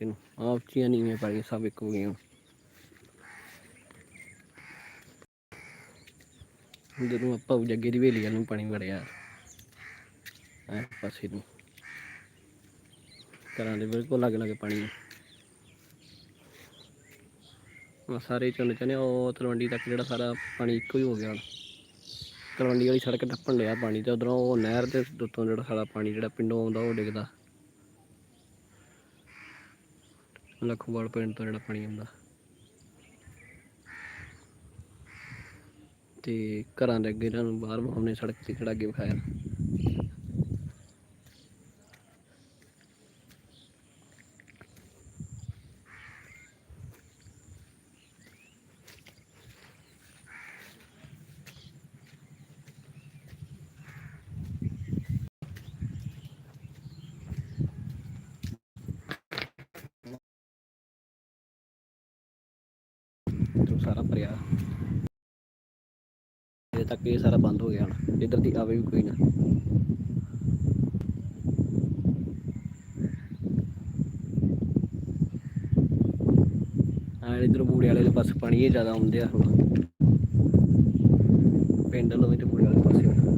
ਇਹਨੂੰ ਆਪ ਚੀਆਂ ਨੀਵੇਂ ਪਾ ਗਈਆਂ ਸਭ ਇੱਕ ਹੋ ਗਈਆਂ ਜਦੋਂ ਆਪਾਂ ਜੱਗੇ ਦੀ ਵੇਲੀ ਨੂੰ ਪਾਣੀ ਵੜਿਆ। ਐ ਪਾਸੇ ਨੂੰ। ਘਰਾਂ ਦੇ ਬਿਲਕੁਲ ਲੱਗ ਲੱਗ ਪਾਣੀ ਆ ਸਾਰੇ ਚੁੰਨ ਚਨੇ ਉਹ ਤਲਵੰਡੀ ਤੱਕ ਜਿਹੜਾ ਸਾਰਾ ਪਾਣੀ ਇੱਕੋ ਹੀ ਹੋ ਗਿਆ ਤਲਵੰਡੀ ਵਾਲੀ ਸੜਕ ਟੱਪਣ ਲਿਆ ਪਾਣੀ ਤੇ, ਉਧਰੋਂ ਉਹ ਨਹਿਰ ਦੇ ਉੱਤੋਂ ਜਿਹੜਾ ਸਾਰਾ ਪਾਣੀ ਜਿਹੜਾ ਪਿੰਡੋਂ ਆਉਂਦਾ, ਉਹ ਡਿੱਗਦਾ। ਲਖੋਵਾਲ ਪਿੰਡ ਤੋਂ ਜਿਹੜਾ ਪਾਣੀ ਆਉਂਦਾ। ਤੇ ਘਰਾਂ ਦੇ ਅੱਗੇ ਇਹਨਾਂ ਨੂੰ ਬਾਹਰ ਵਿਖਾਉਣੇ ਸੜਕ ਤੇ ਖੜਾ ਕੇ ਵਿਖਾਇਆ। ਤੇ ਸਾਰਾ ਭਰਿਆ। ਇਹ ਤੱਕ ਇਹ ਸਾਰਾ ਬੰਦ ਹੋ ਗਿਆ ਹੁਣ। ਇੱਧਰ ਦੀ ਆਵੇ ਵੀ ਕੋਈ ਨਾ। ਆ ਇਧਰ ਬੂੜੇ ਵਾਲੇ ਦੇ ਪਾਸੇ ਪਾਣੀ ਇਹ ਜ਼ਿਆਦਾ ਆਉਂਦੇ ਆ ਹੁਣ। ਪਿੰਡ ਨੂੰ ਤੇ ਬੂੜੇ ਵਾਲੇ ਪਾਸੇ।